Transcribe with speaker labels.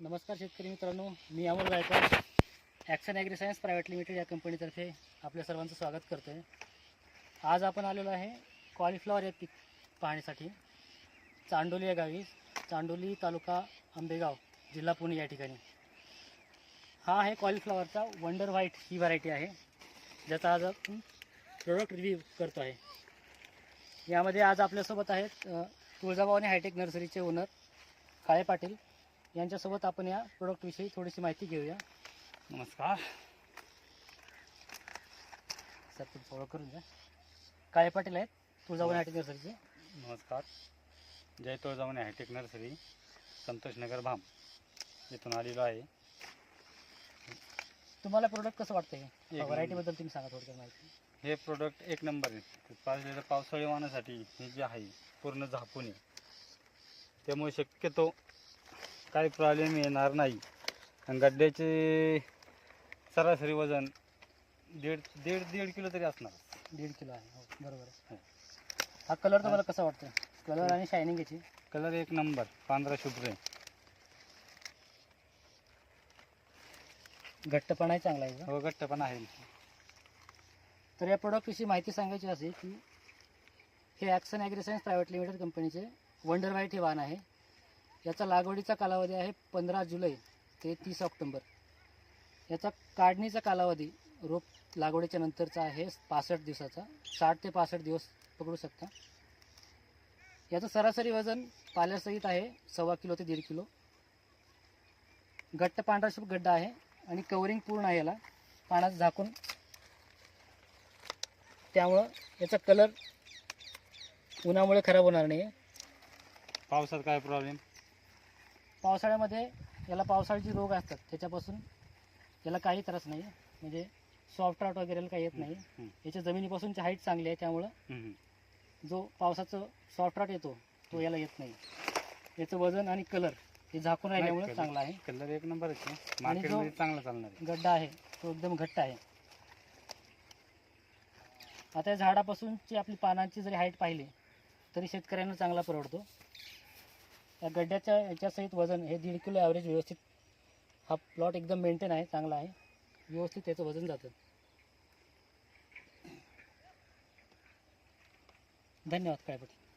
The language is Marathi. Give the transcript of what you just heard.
Speaker 1: नमस्कार शेतकरी मित्रांनो मी Amol Gaikwad action agri science private limited या कंपनीतर्फे आपल्या सर्वांचं स्वागत करतो आहे आज आपण आलेलो आहे कॉलीफ्लॉवर या पीक पाहण्यासाठी चांडोली या गावी चांडोली तालुका आंबेगाव जिल्हा पुणे या ठिकाणी. हा आहे कॉलीफ्लॉवरचा वंडर व्हाईट ही व्हरायटी आहे ज्याचा आज आपण प्रोडक्ट रिव्ह्यू करतो आहे. यामध्ये आज आपल्यासोबत आहेत तुळजाभवानी हायटेक नर्सरीचे ओनर काळे पाटील. यांच्यासोबत आपण या प्रोडक्टविषयी थोडीशी माहिती घेऊया.
Speaker 2: नमस्कार.
Speaker 1: सर तुमचं ओळख करून द्या काळे पाटील आहेत तुळजाभवानी हायटेक नर्सरीचे.
Speaker 2: नमस्कार. जय तुळजामणी हायटेक नर्सरी संतोषनगर भाम येथून आलेलो आहे.
Speaker 1: तुम्हाला प्रोडक्ट कसं वाटतं हे. व्हरायटीबद्दल तुम्ही सांगा थोडक्यात माहिती.
Speaker 2: हे प्रोडक्ट एक नंबर आहे. पाहिलेलं पावसाळी वाहनासाठी हे जे आहे पूर्ण झाकून आहे. त्यामुळे शक्यतो काही प्रॉब्लेम येणार नाही. आणि गड्ड्याचे सरासरी वजन दीड दीड दीड किलो तरी असणार.
Speaker 1: दीड किलो आहे. हो बरोबर आहे.
Speaker 2: हो.
Speaker 1: हा कलर तुम्हाला कसा वाटतो कलर आणि शायनिंग याची?
Speaker 2: कलर एक नंबर पांढरा शुभ्र आहे.
Speaker 1: घट्टपणाही चांगला आहे.
Speaker 2: हो गट्ट पण आहे.
Speaker 1: तर या प्रोडक्टविषयी माहिती सांगायची असेल की हे ॲक्सन ॲग्रिसायन्स प्रायव्हेट लिमिटेड कंपनीचे वंडर व्हाईट हे वाहन आहे. याचा लागवडीचा कालावधी आहे पंधरा जुलै ते तीस ऑक्टोंबर. याचा काढणीचा कालावधी रोप लागवडीच्या नंतरचा आहे पासष्ट दिवसाचा. साठ ते पासष्ट दिवस पकडू शकता. याचं सरासरी वजन पाल्यासहित आहे सव्वा किलो ते दीड किलो. घट्ट पांढरा शुभ गड्डा आहे आणि कवरिंग पूर्ण आहे याला. पाण्यात झाकून त्यामुळं याचा कलर उन्हामुळे खराब होणार नाही
Speaker 2: पावसात काय प्रॉब्लेम
Speaker 1: पावसाळ्यामध्ये याला पावसाळ्याचे रोग असतात. त्याच्यापासून याला काही त्रास नाही. म्हणजे सॉफ्ट आउट वगैरे काही येत नाही. याच्या जमिनीपासूनची हाईट चांगली आहे. त्यामुळं जो पावसाचं सॉफ्ट आउट येतो तो याला येत नाही. याचं वजन आणि कलर हे झाकून राहिल्यामुळे. चांगला आहे.
Speaker 2: कलर एक नंबरच आहे
Speaker 1: जो-
Speaker 2: मार्केटमध्ये चांगला चालणार
Speaker 1: गड्डा आहे तो एकदम घट्ट आहे. आता या झाडापासूनची आपली पानांची जरी हाईट पाहिली तरी शेतकऱ्यांना चांगला परवडतो. या गड्ड्याच्या याच्यासहित वजन हे दीड किलो ॲव्हरेज व्यवस्थित हा प्लॉट एकदम मेंटेन आहे चांगला आहे. व्यवस्थित त्याचं वजन जातं. धन्यवाद काळपटी